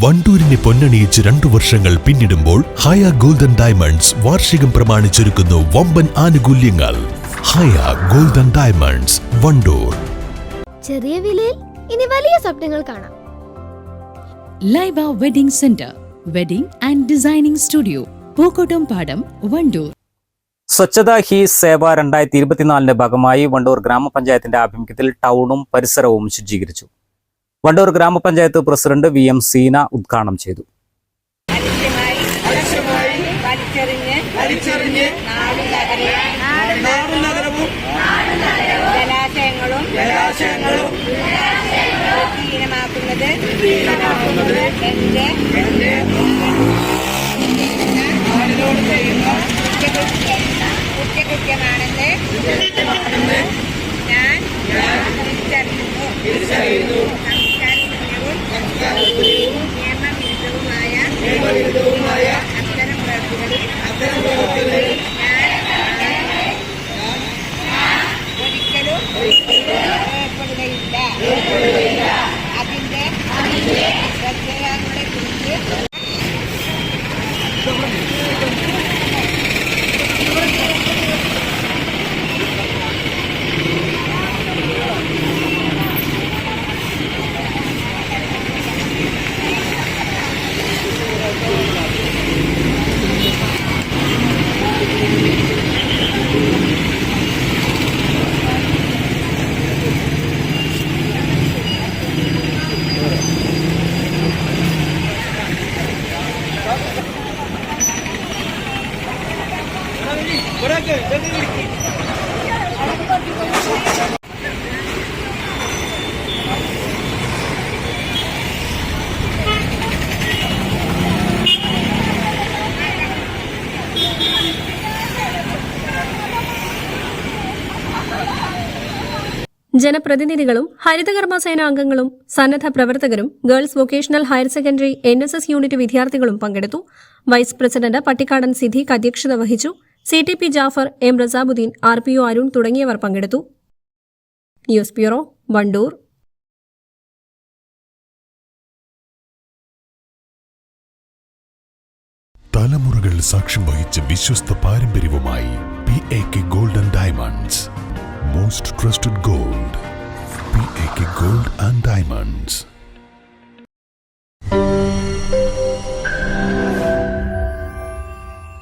വണ്ടൂരിനെ പൊന്നണിയിച്ച് രണ്ടു വർഷങ്ങൾ പിന്നിടുമ്പോൾ ഹയ ഗോൾഡൻ ഡയമണ്ട്സ് വാർഷികം പ്രമാണിച്ചൊരുക്കുന്നു വമ്പൻ ആനുകൂല്യങ്ങൾ. Haya golden diamonds Wandoor. ചെറിയ വിലയിൽ ഇനി വലിയ സ്വപ്നങ്ങൾ കാണാം. Laiba wedding centre wedding and designing studio Pookkottum Padam Wandoor. Swachhata Hi Seva രണ്ടായിരത്തി ഇരുപത്തിനാലിന്റെ ഭാഗമായി വണ്ടൂർ ഗ്രാമപഞ്ചായത്തിന്റെ ആഭിമുഖ്യത്തിൽ ടൗണും പരിസരവും ശുചീകരിച്ചു. വണ്ടൂർ ഗ്രാമപഞ്ചായത്ത് പ്രസിഡന്റ് വി എം സീന ഉദ്ഘാടനം ചെയ്തു. ജലാശയങ്ങളും ജനപ്രതിനിധികളും ഹരിതകർമ്മ സേനാംഗങ്ങളും സന്നദ്ധ പ്രവർത്തകരും girls vocational higher secondary N S S unit വിദ്യാർത്ഥികളും പങ്കെടുത്തു. വൈസ് പ്രസിഡന്റ് പട്ടിക്കാടൻ സിദ്ദീഖ് അധ്യക്ഷത വഹിച്ചു. C T P Jafar M Rasabuddin R P O Arun തുടങ്ങിയവർ പങ്കെടുത്തു. News bureau Wandoor. തലമുറകൾ സാക്ഷ്യം വഹിച്ച വിശ്വസ്ത പാരമ്പര്യവുമായി P A K golden diamonds. Most trusted gold P A K gold and diamonds.